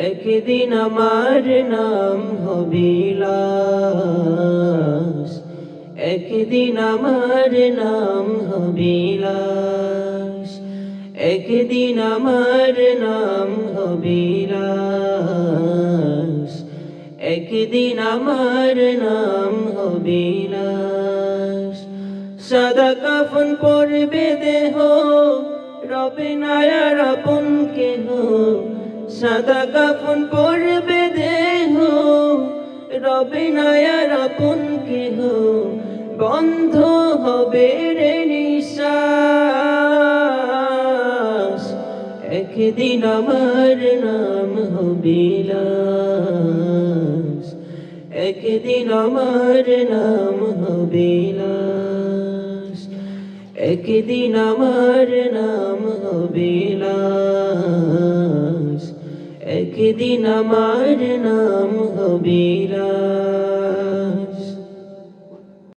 একদিন আমার নাম হবে লাশ একদিন আমার নাম হবে লাশ একদিন আমার নাম হবে লাশ একদিন আমার নাম হবে লাশ সাদা কাফন পরবে দেহ, রবে নায়ার আপন কেহ। সাদা কাফন পরবে দেহ, রবে নায়ার আপন কেহ, বন্ধ হবে রে নিশ্বাস। একদিন আমার নাম হবে লাশ একদিন আমার নাম হবে লাশ একদিন আমার নাম হবে একদিন আমার নাম হবে